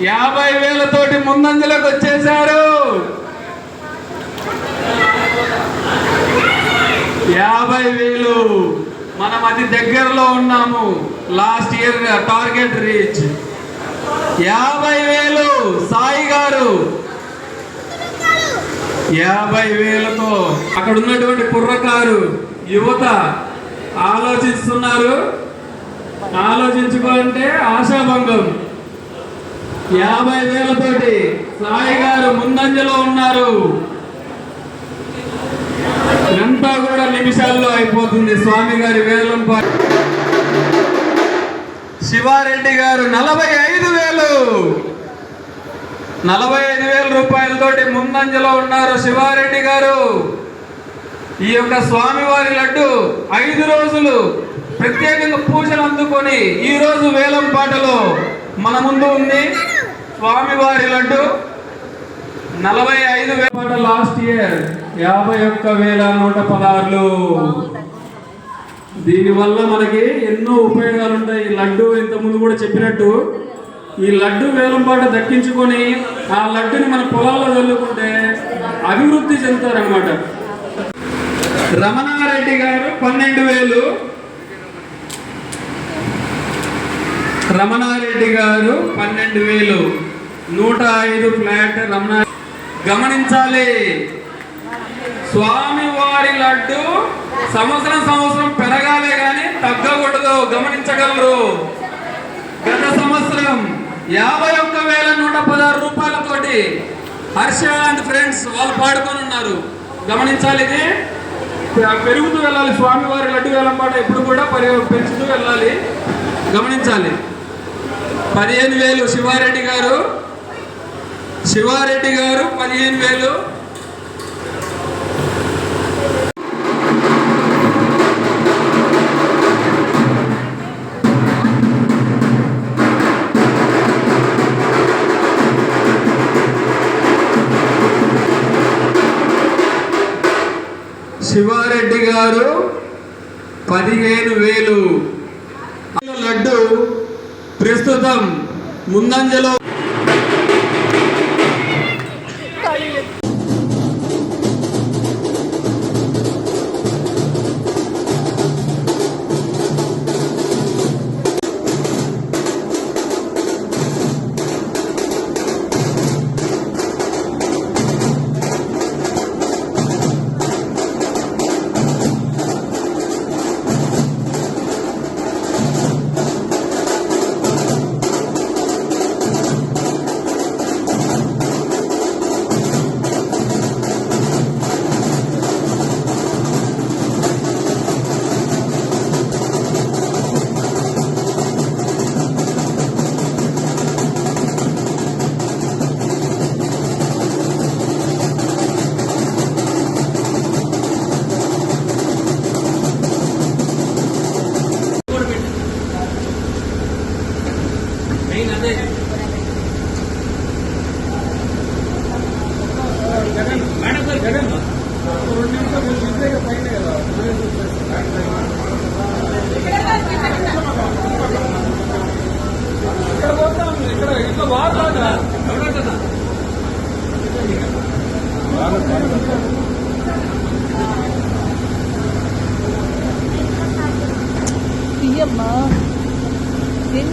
యాభై వేలతోటి ముందంజలోకి వచ్చేశారు. యాభై వేలు మనం అతి దగ్గరలో ఉన్నాము. లాస్ట్ ఇయర్ టార్గెట్ రీచ్ యాభై వేలు సాయి గారు. యాభై వేలతో అక్కడ ఉన్నటువంటి కుర్రకారు యువత ఆలోచిస్తున్నారు. ఆలోచించుకో అంటే ఆశాభంగం. యాభై వేలతోటి సాయి గారు ముందంజలో ఉన్నారు. ఇదంతా కూడా నిమిషాల్లో అయిపోతుంది. స్వామి గారి వేలం శివారెడ్డి గారు నలభై ఐదు వేలు నలభై ఐదు వేల రూపాయలతోటి ముందంజలో ఉన్నారు శివారెడ్డి గారు. ఈ యొక్క స్వామివారి లడ్డు ఐదు రోజులు ప్రత్యేకంగా పూజలు అందుకొని ఈ రోజు వేలం పాటలో మన ముందు ఉంది. స్వామివారి లడ్డు నలభై ఐదు వేల పాట లాస్ట్ ఇయర్ యాభై ఒక్క వేల నూట పదహారులు. దీనివల్ల మనకి ఎన్నో ఉపయోగాలు ఉంటాయి ఈ లడ్డు ఇంత ముందు కూడా చెప్పినట్టు ఈ లడ్డు వేలంపాట దక్కించుకొని ఆ లడ్డుని మన పొలాల్లో చల్లుకుంటే అభివృద్ధి చెందుతారనమాట రమణారెడ్డి గారు పన్నెండు వేలు. రమణారెడ్డి గారు పన్నెండు వేలు. నూట ఐదు ఫ్లాట్ రమణ గమనించాలి. స్వామివారి లడ్డు సంవత్సరం సంవత్సరం పెరగాలే కానీ తగ్గకూడదు. గమనించగలరు. గత సంవత్సరం యాభై ఒక్క వేల నూట పదహారు రూపాయలతోటి హర్ష అండ్ ఫ్రెండ్స్ వాళ్ళు పాడుకొని ఉన్నారు. గమనించాలి ఇది. పెరుగుతూ వెళ్ళాలి. స్వామివారి లడ్డు వేలం పాట ఎప్పుడు కూడా పెంచుతూ వెళ్ళాలి. గమనించాలి. పదిహేను వేలు శివారెడ్డి గారు. శివారెడ్డి గారు పదిహేను వేలు. శివారెడ్డి గారు పదిహేను వేలు. లడ్డు ప్రస్తుతం ముందంజలో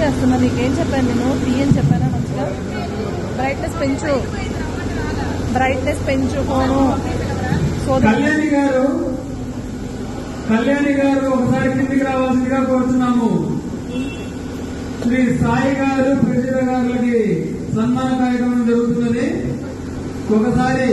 చేస్తున్నా నీకేం చెప్పాను నేను? తీయని చెప్పానా మంచిగా? బ్రైట్నెస్ పెంచు. బ్రైట్నెస్ పెంచు ఫోను. సో కళ్యాణి గారు కళ్యాణి గారు ఒకసారి కిందికి రావాల్సిందిగా కోరుతున్నాము శ్రీ సాయి గారు ప్రజల గారులకి సన్మాన కార్యక్రమం జరుగుతున్నది. ఒకసారి